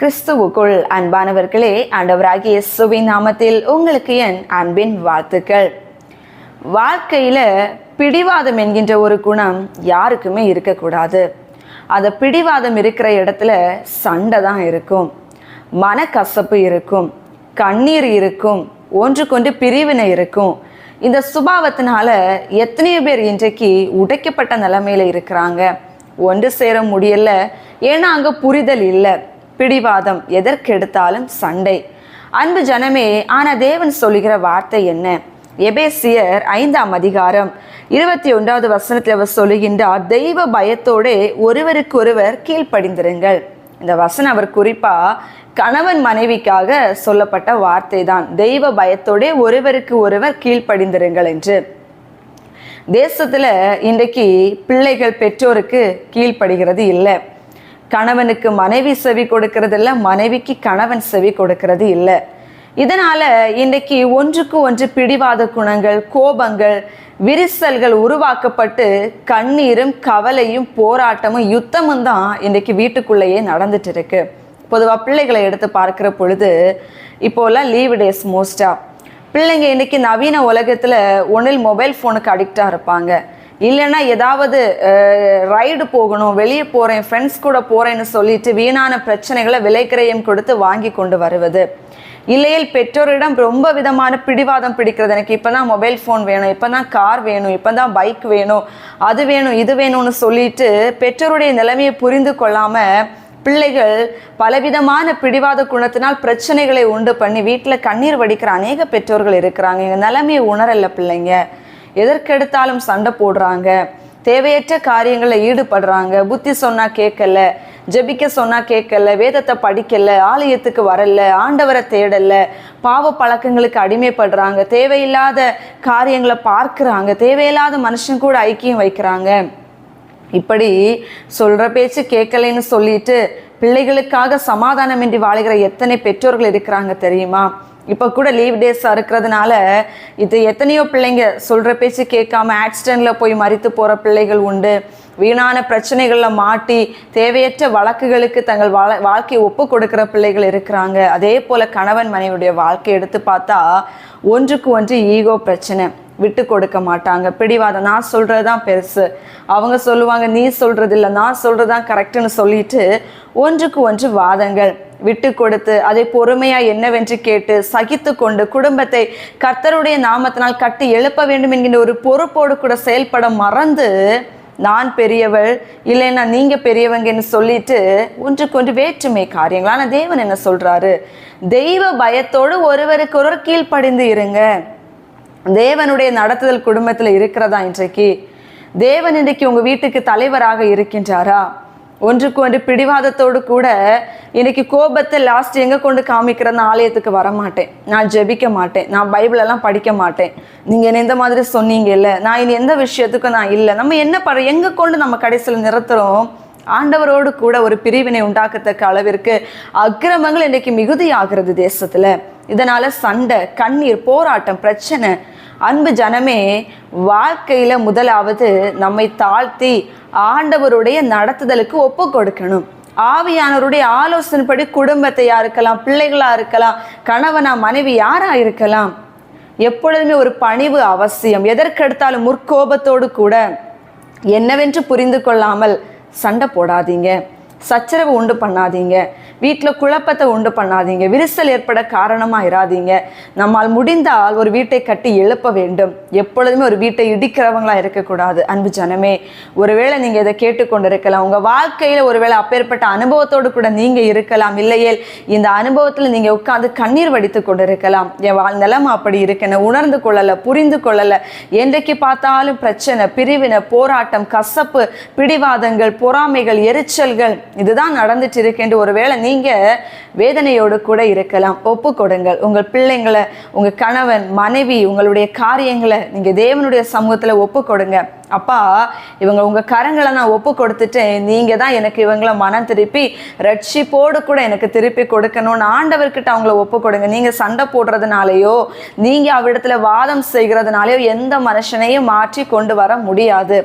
கிறிஸ்துவுக்குள் அன்பானவர்களே ஆண்டவராகிய இயேசுவின் நாமத்தில் உங்களுக்கு என் அன்பின் வாழ்த்துக்கள். வாழ்க்கையில் பிடிவாதம் என்கின்ற ஒரு குணம் யாருக்குமே இருக்கக்கூடாது. அந்த பிடிவாதம் இருக்கிற இடத்துல சண்டை தான் இருக்கும். மனக்கசப்பு இருக்கும். கண்ணீர் இருக்கும். ஒன்றுக்கொன்று பிரிவினை இருக்கும். இந்த சுபாவத்தினால எத்தனையோ பேர் இன்றைக்கு உடைக்கப்பட்ட நிலைமையில இருக்கிறாங்க. ஒன்று சேர முடியல. ஏன்னா அங்கே புரிதல் இல்லை. பிடிவாதம் எதற்கெடுத்தாலும் சண்டை. அன்பு ஜனமே ஆனா தேவன் சொல்லுகிற வார்த்தை என்ன? எபேசியர் ஐந்தாம் அதிகாரம் இருபத்தி ஒன்றாவது வசனத்தில் அவர் சொல்லுகின்றார் தெய்வ பயத்தோடே ஒருவருக்கொருவர் கீழ்ப்படிந்திருங்கள். இந்த வசனம் அவர் குறிப்பா கணவன் மனைவிக்காக சொல்லப்பட்ட வார்த்தை தான் தெய்வ பயத்தோடே ஒருவருக்கு ஒருவர் கீழ்ப்படிந்திருங்கள் என்று. தேசத்துல இன்றைக்கு பிள்ளைகள் பெற்றோருக்கு கீழ்ப்படுகிறது இல்லை. கணவனுக்கு மனைவி செவி கொடுக்கறது இல்லை மனைவிக்கு கணவன் செவி கொடுக்கறது இல்லை. இதனால இன்றைக்கு ஒன்றுக்கு ஒன்று பிடிவாத குணங்கள் கோபங்கள் விரிசல்கள் உருவாக்கப்பட்டு கண்ணீரும் கவலையும் போராட்டமும் யுத்தமும் தான் இன்றைக்கு வீட்டுக்குள்ளேயே நடந்துட்டு இருக்கு பொதுவாக பிள்ளைகளை எடுத்து பார்க்கிற பொழுது இப்போல்லாம் லீவு டேஸ் மோஸ்டா பிள்ளைங்க இன்னைக்கு நவீன உலகத்தில் ஒன்றில் மொபைல் ஃபோனுக்கு அடிக்டாக இருப்பாங்க. இல்லைன்னா ஏதாவது ரைடு போகணும் வெளியே போகிறேன் ஃப்ரெண்ட்ஸ் கூட போகிறேன்னு சொல்லிட்டு வீணான பிரச்சனைகளை விலைக்கிரயம் கொடுத்து வாங்கி கொண்டு வருவது. இல்லையில் பெற்றோரிடம் ரொம்ப விதமான பிடிவாதம் பிடிக்கிறது. எனக்கு இப்போ தான் மொபைல் ஃபோன் வேணும் இப்போ தான் கார் வேணும் இப்போ தான் பைக் வேணும் அது வேணும் இது வேணும்னு சொல்லிட்டு பெற்றோருடைய நிலைமையை புரிந்து கொள்ளாமல் பிள்ளைகள் பலவிதமான பிடிவாத குணத்தினால் பிரச்சனைகளை உண்டு பண்ணி வீட்டில் கண்ணீர் வடிக்கிற அநேக பெற்றோர்கள் இருக்கிறாங்க. எங்கள் நிலைமையை உணரல பிள்ளைங்க. எதற்கெடுத்தாலும் சண்டை போடுறாங்க. தேவையற்ற காரியங்களில் ஈடுபடுறாங்க. புத்தி சொன்னால் கேட்கல ஜெபிக்க சொன்னால் கேட்கல வேதத்தை படிக்கல ஆலயத்துக்கு வரல ஆண்டவரை தேடல பாவ பழக்கங்களுக்கு அடிமைப்படுறாங்க. தேவையில்லாத காரியங்களை பார்க்குறாங்க. தேவையில்லாத மனுஷன் கூட ஐக்கியம் வைக்கிறாங்க. இப்படி சொல்கிற பேச்சு கேட்கலைன்னு சொல்லிட்டு பிள்ளைகளுக்காக சமாதானமின்றி வாழ்கிற எத்தனை பெற்றோர்கள் இருக்கிறாங்க தெரியுமா? இப்போ கூட லீவ் டேஸாக இருக்கிறதுனால இது எத்தனையோ பிள்ளைங்க சொல்கிற பேச்சு கேட்காம ஆக்சிடெண்ட்டில் போய் மறித்து போகிற பிள்ளைகள் உண்டு. வீணான பிரச்சனைகளில் மாட்டி தேவையற்ற வழக்குகளுக்கு தங்கள் வாழ வாழ்க்கையை ஒப்பு கொடுக்குற பிள்ளைகள் இருக்கிறாங்க. அதே போல் கணவன் மனைவியுடைய வாழ்க்கை எடுத்து பார்த்தா ஒன்றுக்கு ஒன்று ஈகோ பிரச்சனை. விட்டு கொடுக்க மாட்டாங்க. பிடிவாதம். நான் சொல்கிறது தான் பெருசு. அவங்க சொல்லுவாங்க நீ சொல்கிறது இல்லை நான் சொல்கிறது தான் கரெக்டுன்னு சொல்லிட்டு ஒன்றுக்கு ஒன்று வாதங்கள். விட்டு கொடுத்து அதை பொறுமையாக என்னவென்று கேட்டு சகித்து கொண்டு குடும்பத்தை கர்த்தருடைய நாமத்தினால் கட்டி எழுப்ப வேண்டும் என்கின்ற ஒரு பொறுப்போடு கூட செயல்பட மறந்து நான் பெரியவள் இல்லைன்னா நீங்கள் பெரியவங்கன்னு சொல்லிட்டு ஒன்றுக்கொன்று வேற்றுமை காரியங்கள். ஆனால் தேவன் என்ன சொல்கிறாரு தெய்வ பயத்தோடு ஒருவருக்கு ஒருவர் கீழ்ப்படிந்து இருங்க. தேவனுடைய நடத்துதல் குடும்பத்தில் இருக்கிறதா இன்றைக்கு? தேவன் இன்றைக்கு உங்கள் வீட்டுக்கு தலைவராக இருக்கின்றாரா? ஒன்றுக்கு ஒன்று பிடிவாதத்தோடு கூட இன்னைக்கு கோபத்தை லாஸ்ட் எங்கே கொண்டு காமிக்கிற நான் ஆலயத்துக்கு வர மாட்டேன் நான் ஜெபிக்க மாட்டேன். நான் பைபிள் எல்லாம் படிக்க மாட்டேன். நீங்கள் என்ன இந்த மாதிரி சொன்னீங்கல்ல? நான் இனி எந்த விஷயத்துக்கும் நான் இல்லை. நம்ம என்ன பட எங்கே கொண்டு நம்ம கடைசியில் நிறுத்துகிறோம் ஆண்டவரோடு கூட ஒரு பிரிவினை உண்டாக்கத்தக்க அளவிற்கு அக்கிரமங்கள் இன்றைக்கி மிகுதியாகிறது தேசத்தில். இதனால் சண்டை கண்ணீர் போராட்டம் பிரச்சனை அன்பு ஜனமே வாழ்க்கையில் முதலாவது நம்மை தாழ்த்தி ஆண்டவருடைய நடத்துதலுக்கு ஒப்பு கொடுக்கணும். ஆவியானவருடைய ஆலோசனைப்படி குடும்பத்தையா இருக்கலாம் பிள்ளைகளாக இருக்கலாம் கணவனா மனைவி யாராக இருக்கலாம். எப்பொழுதுமே ஒரு பணிவு அவசியம். எதற்கெடுத்தாலும் முற்கோபத்தோடு கூட என்னவென்று புரிந்து கொள்ளாமல் சண்டை போடாதீங்க. சச்சரவு உண்டு பண்ணாதீங்க. வீட்டில் குழப்பத்தை உண்டு பண்ணாதீங்க. விரிசல் ஏற்பட காரணமாக இராதீங்க. நம்மால் முடிந்தால் ஒரு வீட்டை கட்டி எழுப்ப வேண்டும். எப்பொழுதுமே ஒரு வீட்டை இடிக்கிறவங்களாக இருக்கக்கூடாது. அன்பு ஜனமே ஒருவேளை நீங்கள் இதை கேட்டுக்கொண்டு இருக்கலாம் உங்கள் வாழ்க்கையில் ஒருவேளை அப்பேற்பட்ட அனுபவத்தோடு கூட நீங்கள் இருக்கலாம். இல்லையே இந்த அனுபவத்தில் நீங்கள் உட்காந்து கண்ணீர் வடித்து கொண்டு இருக்கலாம் என் வாழ்நிலம் அப்படி இருக்குன்னு உணர்ந்து கொள்ளலை புரிந்து கொள்ளலை. என்றைக்கு பார்த்தாலும் பிரச்சனை பிரிவினை போராட்டம் கசப்பு பிடிவாதங்கள் பொறாமைகள் எரிச்சல்கள் இதுதான் நடந்துட்டு இருக்கேன் ஒருவேளை நீங்கள் வேதனையோடு கூட இருக்கலாம். ஒப்பு கொடுங்கள். உங்கள் பிள்ளைங்களை உங்கள் கணவன் மனைவி உங்களுடைய காரியங்களை நீங்கள் தேவனுடைய சமூகத்தில் ஒப்பு கொடுங்க. அப்பா இவங்க உங்கள் கரங்களை நான் ஒப்பு கொடுத்துட்டேன். நீங்கள் தான் எனக்கு இவங்கள மனம் திருப்பி ரட்சிப்போடு கூட எனக்கு திருப்பி கொடுக்கணும்னு ஆண்டவர்கிட்ட அவங்கள ஒப்பு கொடுங்க. நீங்கள் சண்டை போடுறதுனாலையோ நீங்கள் அவரிடத்துல வாதம் செய்கிறதுனாலையோ எந்த மனுஷனையும் மாற்றி கொண்டு வர முடியாது.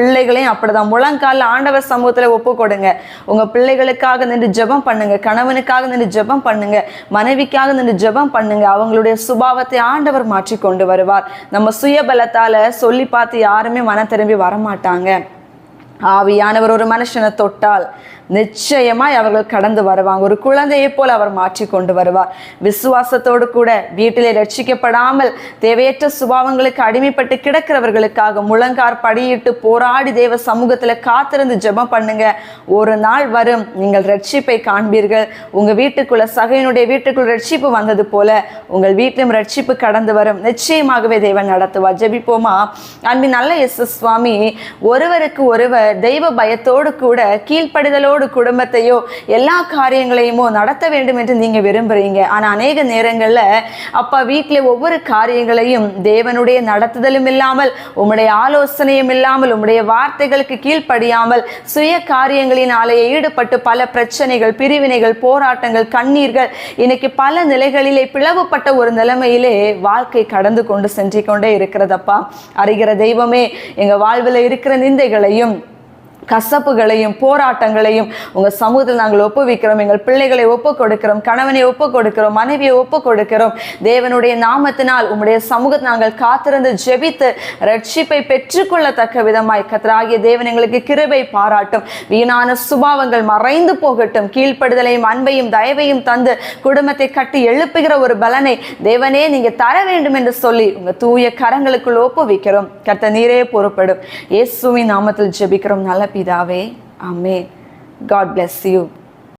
பிள்ளைகளையும் அப்படிதான். முழங்கால ஆண்டவர் சமூகத்துல ஒப்பு கொடுங்க. உங்க பிள்ளைகளுக்காக நின்று ஜெபம் பண்ணுங்க. கணவனுக்காக நின்று ஜெபம் பண்ணுங்க. மனைவிக்காக நின்று ஜெபம் பண்ணுங்க. அவங்களுடைய சுபாவத்தை ஆண்டவர் மாற்றி கொண்டு வருவார். நம்ம சுயபலத்தால சொல்லி பார்த்து யாருமே மனம் திரும்பி வரமாட்டாங்க. ஆவியானவர் ஒரு மனுஷனை தொட்டால் நிச்சயமாய் அவர்கள் கடந்து வருவாங்க. ஒரு குழந்தையைப் போல் அவர் மாற்றி கொண்டு வருவார். விசுவாசத்தோடு கூட வீட்டிலே ரட்சிக்கப்படாமல் தேவையற்ற சுபாவங்களுக்கு அடிமைப்பட்டு கிடக்கிறவர்களுக்காக முழங்கார் படியிட்டு போராடி தேவ சமூகத்தில் காத்திருந்து ஜெபம் பண்ணுங்க. ஒரு நாள் வரும் நீங்கள் ரட்சிப்பை காண்பீர்கள். உங்கள் வீட்டுக்குள்ள சகையினுடைய வீட்டுக்குள் ரட்சிப்பு வந்தது போல உங்கள் வீட்டிலும் ரட்சிப்பு கடந்து வரும். நிச்சயமாகவே தேவன் நடத்துவார். ஜெபிப்போமா? அன்பின் நல்ல எஸ் சுவாமி ஒருவருக்கு ஒருவர் தெய்வ பயத்தோடு கூட கீழ்ப்படிதலோடு குடும்பத்தையோ எல்லா காரியங்களையுமோ நடத்த வேண்டும் என்று நீங்கள் விரும்புகிறீங்க ஆனால் அநேக நேரங்களில் அப்பா வீட்டில் ஒவ்வொரு காரியங்களையும் தேவனுடைய நடத்துதலும் இல்லாமல் உம்முடைய ஆலோசனையும் இல்லாமல் உம்முடைய வார்த்தைகளுக்கு கீழ்ப்படியாமல் சுய காரியங்களினாலேயே ஈடுபட்டு பல பிரச்சனைகள் பிரிவினைகள் போராட்டங்கள் கண்ணீர்கள் இன்னைக்கு பல நிலைகளிலே பிளவுபட்ட ஒரு நிலைமையிலே வாழ்க்கை கடந்து கொண்டு சென்று கொண்டே இருக்கிறதப்பா. அறிகிற தெய்வமே எங்கள் வாழ்வில் இருக்கிற நிந்தைகளையும் கசப்புகளையும் போராட்டங்களையும் உங்கள் சமூகத்தில் நாங்கள் ஒப்புவிக்கிறோம். எங்கள் பிள்ளைகளை ஒப்பு கொடுக்கிறோம் கணவனை ஒப்பு கொடுக்கிறோம் மனைவியை ஒப்பு கொடுக்கிறோம் தேவனுடைய நாமத்தினால் உம்முடைய சமூகத்தை நாங்கள் காத்திருந்து ஜெபித்து ரட்சிப்பை பெற்றுக்கொள்ளத்தக்க விதமாய் கத்தராகிய தேவன் எங்களுக்கு கிருபை பாராட்டும். வீணான சுபாவங்கள் மறைந்து போகட்டும். கீழ்ப்படுதலையும் அன்பையும் தயவையும் தந்து குடும்பத்தை கட்டி எழுப்புகிற ஒரு பலனை தேவனே நீங்கள் தர வேண்டும் என்று சொல்லி உங்கள் தூய கரங்களுக்குள் ஒப்புவிக்கிறோம். கர்த்த நீரே பொறுப்படும். இயேசுவின் நாமத்தில் ஜெபிக்கிறோம். நல்ல പിതാവേ അമ്മേ ഗോഡ് ബ്ലെസ് യു